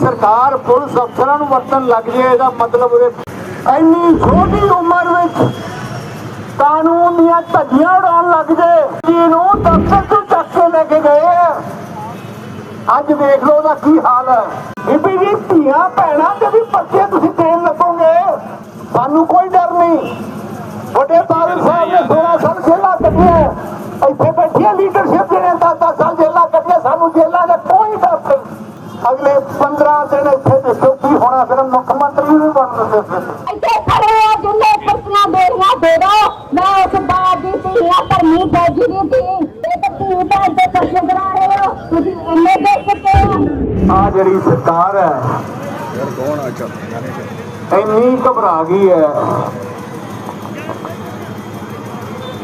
ਸਰਕਾਰ ਪੁਲਿਸ ਅਫਸਰਾਂ ਨੂੰ ਵਰਤਨ ਲੱਗ ਜੇ, ਇਹਦਾ ਮਤਲਬ ਉਹਦੇ ਇੰਨੀ ਛੋਟੀ ਉਮਰ ਵਿੱਚ ਕਾਨੂੰਨ ਦੀਆਂ ਧੱਜੀਆਂ ਉਡਾਉਣ ਲੱਗ ਜੇ, ਜੀ ਦਫ਼ਤਰ ਤੋਂ ਚੱਕ ਕੇ ਲੈ ਕੇ ਗਏ ਅੱਜ ਦੇਖ ਲਓ ਉਹਦਾ ਕੀ ਹਾਲ ਹੈ। ਬੀਬੀ ਜੀ, ਧੀਆਂ ਭੈਣਾਂ ਦੇ ਵੀ ਪਰਚੇ ਤੁਸੀਂ ਦੇਣ ਲੱਗੋਗੇ। ਸਾਨੂੰ ਕੋਈ ਡਰ ਨਹੀਂ। ਵੱਡੇ ਬਾਦਲ ਸਾਹਿਬ ਨੇ 16 ਸਾਲ ਜੇਲ੍ਹਾਂ ਕੱਟੀਆਂ ਇੱਥੇ ਬੈਠੀਆਂ ਲੀਡਰਸ਼ਿਪ ਜਿਹੜੇ 10 ਸਾਲ ਜੇਲ੍ਹਾਂ ਕੱਟੀਆਂ ਸਾਨੂੰ ਜੇਲ੍ਹਾਂ ਦਾ ਕੋਈ ਡਰ ਨਹੀਂ ਅਗਲੇ 15 ਦਿਨ ਇੱਥੇ ਦੇਖੋ ਕੀ ਹੋਣਾ ਫਿਰ ਮੁੱਖ ਮੰਤਰੀ ਵੀ ਬਣ ਦਿੰਦੇ ਫਿਰ। ਇੱਥੇ ਖੜੇ ਆ ਜਿੰਨੇ ਪਰਚੀਆਂ ਦੇਣੀਆਂ ਦੇ ਦੋ ਮੈਂ ਉਸ ਬਾਤ ਦੀ ਧੀ ਆ ਧਰਮੀ ਫੌਜੀ ਦੀ ਧੀ। ਇਹ ਤਾਂ ਧੀ ਭੈਣ ਤੇ ਪਰਚੇ ਕਰਾ ਰਹੇ ਹੋ। ਤੁਸੀਂ ਇੰਨੇ ਦੇ ਚੁੱਕੇ ਹੋ ਆ ਜਿਹੜੀ ਸਰਕਾਰ ਹੈ ਇੰਨੀ ਘਬਰਾ ਗਈ ਹੈ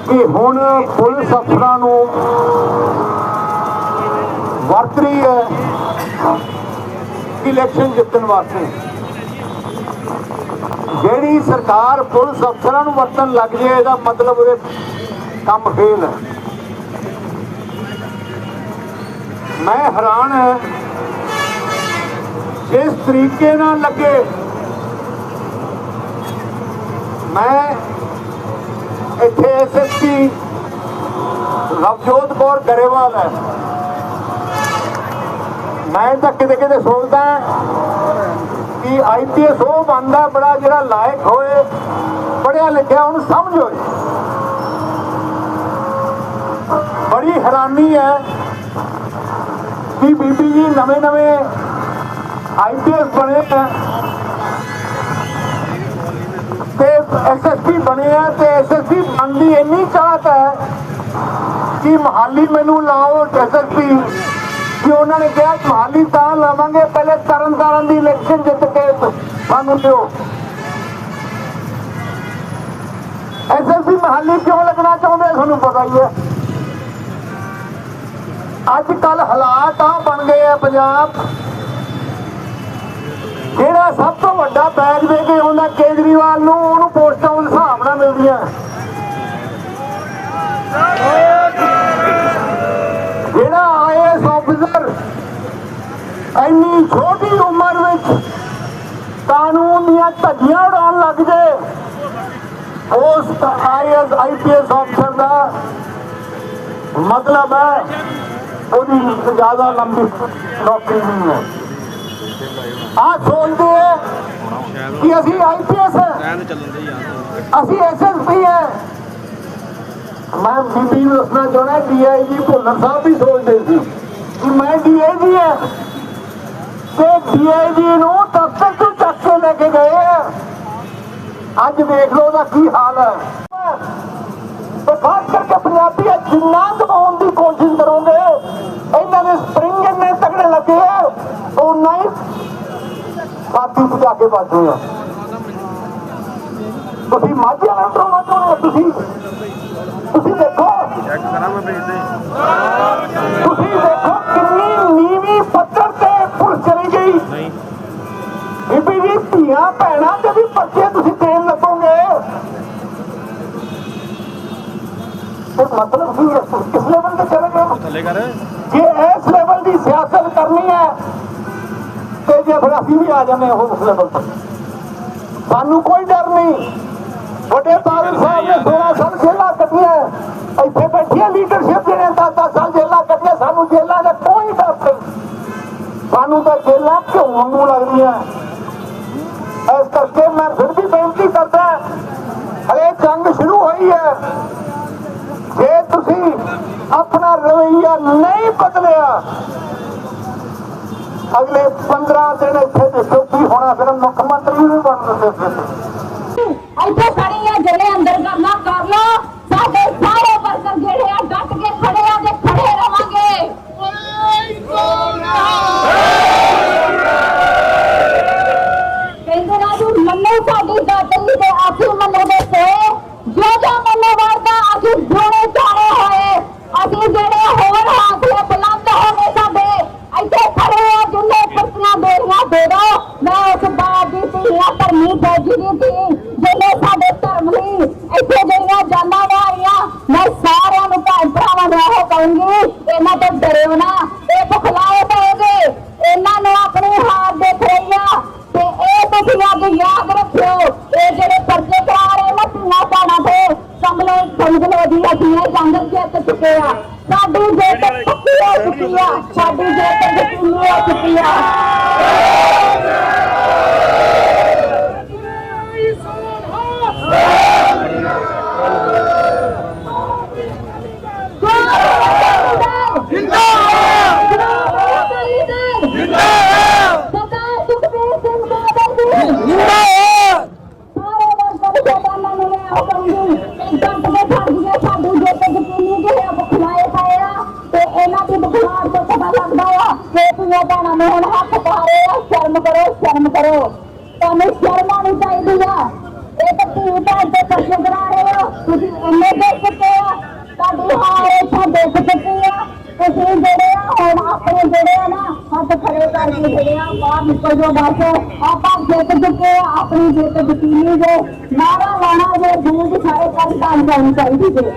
ਕਿ ਹੁਣ ਪੁਲਿਸ ਅਫਸਰਾਂ ਨੂੰ ਵਰਤ ਰਹੀ ਹੈ। ਇਲੈਕਸ਼ਨ ਜਿੱਤਣ ਵਾਸਤੇ। ਜਿਹੜੀ ਸਰਕਾਰ ਪੁਲਿਸ ਅਫਸਰਾਂ ਨੂੰ ਵਰਤਣ ਲੱਗ ਜੇ, ਇਹਦਾ ਮਤਲਬ ਉਹਦੇ ਕੰਮ ਫੇਲ ਹੈ। ਮੈਂ ਹੈਰਾਨ ਹਾਂ, ਜਿਸ ਤਰੀਕੇ ਨਾਲ ਲੱਗੇ, ਮੈਂ ਇੱਥੇ ਐਸਐਸਪੀ ਰਵਜੋਤ ਕੌਰ ਗਰੇਵਾਲ ਹੈ। ਮੈਂ ਤਾਂ ਕਿਤੇ ਕਿਤੇ ਸੋਚਦਾ ਕਿ ਆਈਪੀਐਸ ਉਹ ਬੰਦਾ ਬੜਾ ਜਿਹੜਾ ਲਾਇਕ ਹੋਏ ਪੜਿਆ ਲਿਖਿਆ ਉਹਨੂੰ ਸਮਝ ਹੋਏ ਬੜੀ ਹੈਰਾਨੀ ਹੈ ਕਿ ਬੀਬੀ ਜੀ ਨਵੇਂ ਨਵੇਂ ਆਈਪੀਐਸ ਬਣੇ ਆ ਤੇ ਐਸਐਸਪੀ ਬਣੇ ਆ ਤੇ ਐਸਐਸਪੀ ਬਣਦੀ ਇੰਨੀ ਚਾਹਤ ਹੈ ਕਿ ਮਹਾਲੀ ਮੈਨੂੰ ਲਾਓ ਐਸਐਸਪੀ ਕਿ ਉਹਨਾਂ ਨੇ ਕਿਹਾ ਮਹਾਲੀ ਤਾਂ ਲਾਵਾਂਗੇ, ਪਹਿਲੇ ਤਰਨ ਦੀ ਇਲੈਕਸ਼ਨ ਜਿੱਤ ਕੇ ਸਾਨੂੰ ਦਿਓ। ਐਸਐਸਪੀ ਮਹਾਲੀ ਕਿਉਂ ਲੱਗਣਾ ਚਾਹੁੰਦੇ ਤੁਹਾਨੂੰ ਪਤਾ ਹੀ ਹੈ ਅੱਜ ਕੱਲ ਹਾਲਾਤ ਆ ਬਣ ਗਏ ਆ ਪੰਜਾਬ। ਜਿਹੜਾ ਸਭ ਤੋਂ ਵੱਡਾ ਬੈਗ ਦੇ ਕੇ ਆਉਂਦਾ ਕੇਜਰੀਵਾਲ ਨੂੰ, ਉਹਨੂੰ ਪੋਸਟਾਂ ਉਸ ਹਿਸਾਬ ਨਾਲ ਮਿਲਦੀਆਂ। ਇੰਨੀ ਛੋਟੀ ਉਮਰ ਵਿੱਚ ਕਾਨੂੰਨ ਦੀਆਂ ਧੱਜੀਆਂ ਉਡਾਉਣ ਲੱਗ ਜੇ ਉਸ ਆਈਐਸ ਆਈਪੀਐਸ ਅਫਸਰ ਦਾ ਮਤਲਬ ਹੈ ਉਹਦੀ ਜ਼ਿਆਦਾ ਲੰਬੀ ਨੌਕਰੀ ਨਹੀਂ ਹੈ ਆ ਸੋਚਦੇ ਹੈ ਕਿ ਅਸੀਂ ਆਈਪੀਐਸ ਹੈ ਐਨ ਚੱਲਣ ਦੇ ਯਾਰ ਅਸੀਂ ਐਸਐਸਪੀ ਹੈ ਮੈਂ ਬੀਬੀ ਨੂੰ ਦੱਸਣਾ ਚਾਹੁੰਦਾ ਡੀਆਈਜੀ ਭੁੱਲਰ ਸਾਹਿਬ ਵੀ ਸੋਚਦੇ ਸੀ ਕਿ ਮੈਂ ਡੀਆਈਜੀ ਹੈ ਡੀਆਈਜੀ ਨੂੰ ਦਫ਼ਤਰ ਤੋਂ ਚੱਕ ਕੇ ਲੈ ਕੇ ਗਏ ਆ। ਅੱਜ ਦੇਖ ਲਓ ਉਹਦਾ ਕੀ ਹਾਲ ਹੈ। ਤੇ ਖਾਸ ਕਰਕੇ ਪੰਜਾਬੀ ਜਿੰਨਾ ਦਬਾਉਣ ਦੀ ਕੋਸ਼ਿਸ਼ ਕਰੋਗੇ, ਇਹਨਾਂ ਦੇ ਸਪਰਿੰਗ ਇੰਨੇ ਤਕੜੇ ਲੱਗੇ ਆ ਉਹਨਾਂ ਹੀ ਸਾਥੀ ਪੁਜਾ ਕੇ ਵੱਜਦੇ ਆ। ਤੁਸੀਂ ਮਾਝੇ ਵਾਲਾ ਡਰਾਉਣਾ ਚਾਹੁੰਦੇ ਤੁਸੀਂ? ਤੁਸੀਂ ਦੇਖੋ। ਚੈੱਕ ਕਰਾਂ ਮੈਂ ਭੇਜ ਮਤਲਬ ਕੀ ਹੈ ਕਿਸ ਲੈਵਲ ਤੇ ਚਲੇ ਗਏ। ਥੱਲੇ ਕਰ ਜੇ ਇਸ ਲੈਵਲ ਦੀ ਸਿਆਸਤ ਕਰਨੀ ਹੈ ਤੇ ਜੇ ਫਿਰ ਅਸੀਂ ਵੀ ਆ ਜਾਂਦੇ ਹਾਂ ਉਸ ਲੈਵਲ ਤੇ। ਸਾਨੂੰ ਕੋਈ ਡਰ ਨਹੀਂ। ਵੱਡੇ ਬਾਦਲ ਸਾਹਿਬ ਨੇ 16 ਸਾਲ ਜੇਲ੍ਹਾਂ ਕੱਟੀਆਂ। ਇੱਥੇ ਬੈਠੀਆਂ ਲੀਡਰਸ਼ਿਪ ਜਿਹੜੇ 10 ਸਾਲ ਜੇਲ੍ਹਾਂ ਕੱਟੀਆਂ। ਸਾਨੂੰ ਜੇਲ੍ਹਾਂ ਦਾ ਕੋਈ ਡਰ ਨਹੀਂ। ਸਾਨੂੰ ਤਾਂ ਜੇਲ੍ਹਾਂ ਕਿਉਂ ਵਾਂਗੂ ਲੱਗਦੀਆਂ। ਇਸ ਕਰਕੇ ਮੈਂ ਫਿਰ ਵੀ ਬੇਨਤੀ ਕਰਦਾ ਹਲੇ ਜੰਗ ਸ਼ੁਰੂ ਹੋਈ ਹੈ। ਜੇ ਤੁਸੀਂ ਆਪਣਾ ਰਵਈਆ ਨਹੀਂ ਬਦਲਿਆ, ਅਗਲੇ 15 ਦਿਨ ਇੱਥੇ ਦੇ ਕੀ ਹੋਣਾ ਫਿਰ ਮੁੱਖ ਮੰਤਰੀ ਵੀ ਬਣ ਦਿੰਦੇ ਫਿਰ। ਇੱਥੇ ਖੜੀ ਜਿਹੜੇ ਅੰਦਰ ਕਰਨਾ ਕਰ ਲੋ ਸਾਡੇ Oh, ਧੀਆਂ ਭੈਣਾਂ ਨੂੰ ਹੁਣ ਹੱਥ ਪਾ ਰਹੇ ਆ ਸ਼ਰਮ ਕਰੋ ਸ਼ਰਮ ਕਰੋ ਤੁਹਾਨੂੰ ਸ਼ਰਮ ਆਉਣੀ ਚਾਹੀਦੀ ਆ ਇਹ ਤਾਂ ਧੀ ਭੈਣ ਤੇ ਖਰਚ ਕਰਾ ਰਹੇ ਹੋ ਤੁਸੀਂ ਇੰਨੇ ਦੇਖ ਚੁੱਕੇ ਆ ਤੁਹਾਡੀ ਹਾਰ ਇੱਥੇ ਦੇਖ ਚੁੱਕੇ ਆ ਤੁਸੀਂ ਜਿਹੜੇ ਆ ਹੁਣ ਆਪਣੇ ਜਿਹੜੇ ਆ ਨਾ ਹੱਥ ਖੜੇ ਕਰਕੇ ਜਿਹੜੇ ਆ ਬਾਹਰ ਨਿਕਲ ਜਾਓ ਬਸ ਆਪਾਂ ਜਿੱਤ ਚੁੱਕੇ ਆ ਆਪਣੀ ਜਿੱਤ ਯਕੀਨੀ ਜੇ ਨਾਰਾ ਲਾਣਾ ਜੇ ਦੂਰ ਸਾਰੇ ਕੰਮ ਕੰਮ ਕਰਨੀ ਚਾਹੀਦੀ ਜੇ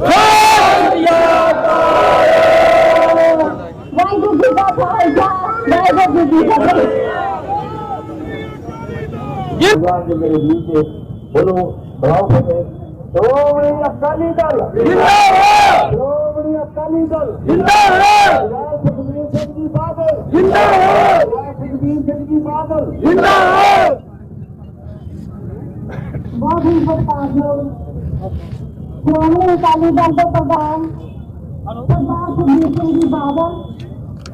ਵਾਹਿਗੁਰੂ ਜੀ ਦਾ बादल जिंदाबाद बहुत ही बदताज अकाली दल के प्रधान सरदार सुखबीर सिंह जी बादल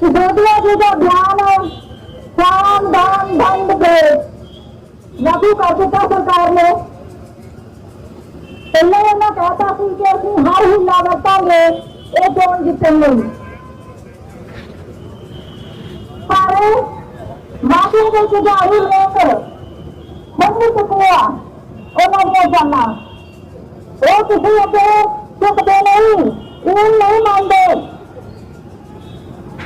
ਕਰਨਾ ਸਰਕਾਰ ਦੇ ਜ਼ੁਲਮ ਵਿਰੁੱਧ ਲੜਾ ਪਿਆ ਕੁਝ ਸਮਾਂ ਕਰ ਦਿੱਤਾ ਸਰਕਾਰ ਨੇ। ਪਹਿਲਾਂ ਇਹਨਾਂ ਕਹਿਤਾ ਸੀ ਕਿ ਅਸੀਂ ਹਰ ਹਿੱਲਾ ਵਰਤਾਂਗੇ ਇਹ ਚੋਣ ਜਿੱਤਣ ਲਈ। ਪਰ ਵਾਕਈ ਦੇ ਜੁਝਾਰੂ ਲੋਕ ਮੰਨ ਚੁੱਕਿਆ ਉਹਨਾਂ ਦੀਆਂ ਜਾਨਾਂ। ਉਹ ਤੁਸੀਂ ਅੱਗੇ ਝੁਕਦੇ ਨਹੀਂ ਉਹ ਨਹੀਂ ਮੰਨਦੇ।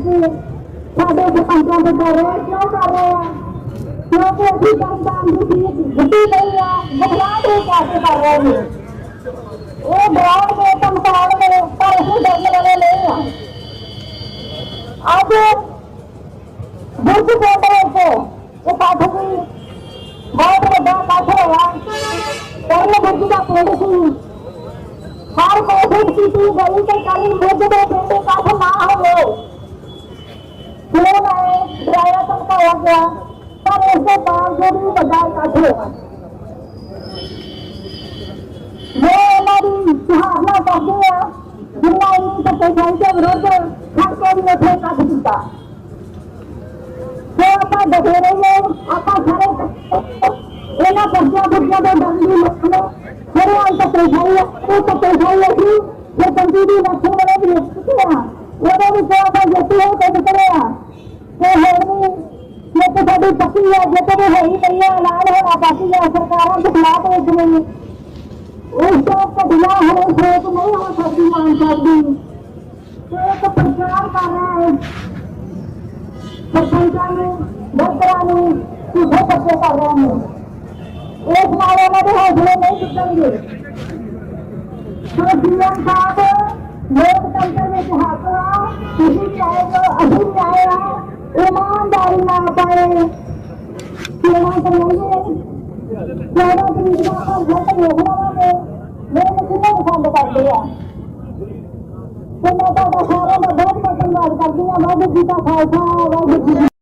ਝੂਠੇ ਕਰਦੇ ਸਾਡੇ ਸਰਪੰਚਾਂ ਦੇ ਕਰ ਰਹੇ ਆ, ਕਿਉਂ ਕਰ ਰਹੇ ਆ ਕਿਉਂਕਿ ਅਸੀਂ ਕੰਦਾਂ ਦੀ ਚੀਜ਼ ਦਿੱਤੀ ਗਈ ਆ ਬਖਲਾ ਦੇ ਕਾਸੇ ਕਰ ਰਹੇ ਨੇ ਇਹ ਬਰਾੜ ਦੇ ਕੰਪਾਲ ਦੇ ਪਰ ਅਸੀਂ ਡਰਨ ਵਾਲੇ ਨਹੀਂ ਆ ਅੱਜ ਬੁਰਜ ਕੋਟ ਵਿੱਚ ਇਹ ਪਾਠ ਦੀ ਬਹੁਤ ਵੱਡਾ ਇਕੱਠ ਹੋਇਆ ਕਰਨ ਬੁਰਜ ਦਾ ਪਿੰਡ ਸੀ ਹਰ ਕੋਸ਼ਿਸ਼ ਕੀਤੀ ਗਈ ਕਿ ਕੱਲ ਬੁਰਜ ਦੇ ਪਿੰਡ ਇਕੱਠ ਨਾ ਹੋਵੇ ਫਿਰ ਮੈਂ ਡਰਾਇਆ ਧਮਕਾਇਆ ਗਿਆ ਪਰ ਇਸ ਦੇ ਬਾਵਜੂਦ ਵੀ ਵੱਡਾ ਇਕੱਠ ਹੋਇਆ ਮੈਂ ਇਹਨਾਂ ਦੀ ਸਹਾਰਨਾ ਕਰਦੇ ਆ ਜਿਨ੍ਹਾਂ ਨੂੰ ਧੱਕੇਸ਼ਾਹੀ ਦੇ ਵਿਰੁੱਧ ਖੜ ਕੇ ਵੀ ਇੱਥੇ ਇਕੱਠ ਕੀਤਾ। ਤੇ ਆਪਾਂ ਡਟੇ ਰਹੀਏ ਆਪਾਂ ਸਾਰੇ ਇਹਨਾਂ ਪਰਚਾ ਪਰਚਾ ਦੇ ਡੰਡੀ ਲੱਖਣੇ ਜਿਹੜੇ ਆਂ ਧੱਕੇਸ਼ਾਹੀ ਆ, ਉਹ ਧੱਕੇਸ਼ਾਹੀ ਅਸੀਂ ਫਿਰ ਕੰਦੀ ਦੀ ਲੱਖਣ ਵਾਲੇ ਵੀ ਨਿਕਲੇ ਉਹਦੇ ਵਿੱਚ ਆਪਾਂ ਜਿੱਤੇ ਹੋ ਕੇ ਨਿਕਲੇ ਆ। ਤੇ ਹੁਣ ਵੀ ਜਿੱਤ ਸਾਡੀ ਪੱਕੀ ਆ ਜਿੱਤ ਵੀ ਹੋਈ ਪਈ ਆ ਐਲਾਨ ਹੋਣਾ ਬਾਕੀ ਆ ਸਰਕਾਰਾਂ ਦੇ ਖਿਲਾਫ ਵਿੱਚ ਨਹੀਂ ਉਸ ਤੋਂ ਘਟੀਆ ਹੋਏ ਸੋਚ ਨਹੀਂ ਹੋ ਸਕਦੀ ਮਾਨ ਸਕਦੀ ਤੇ ਇੱਕ ਪ੍ਰਚਾਰ ਕਰ ਰਿਹਾ ਹੈ ਸਰਪੰਚਾਂ ਨੂੰ ਵਰਕਰਾਂ ਨੂੰ ਝੂਠੇ ਪੱਕੇ ਕਰ ਰਹੇ ਨੇ ਇਸ ਨਾਲ ਉਹਨਾਂ ਦੇ ਹੌਸਲੇ ਨਹੀਂ ਟੁੱਟਣਗੇ ਸੋ ਜੀਵਨ ਸਾਹਿਬ ਲੋਕਤੰਤਰ ਵਿੱਚ ਹੱਕ ਚੌਦਾਂ ਦਾ ਆਪਾਂ ਰਿਜ਼ਲਟ ਵੇਖ ਲਵਾਂਗੇ ਮੇਰੇ ਕਿੰਨੇ ਪਸੰਦ ਕਰਦੇ ਆ ਤੇ ਮੈਂ ਤੁਹਾਡਾ ਸਾਰਿਆਂ ਦਾ ਬਹੁਤ ਬਹੁਤ ਧੰਨਵਾਦ ਕਰਦੀ ਹਾਂ ਵਾਹਿਗੁਰੂ ਜੀ ਦਾ ਖਾਲਸਾ, ਵਾਹਿਗੁਰੂ ਜੀ ਕੀ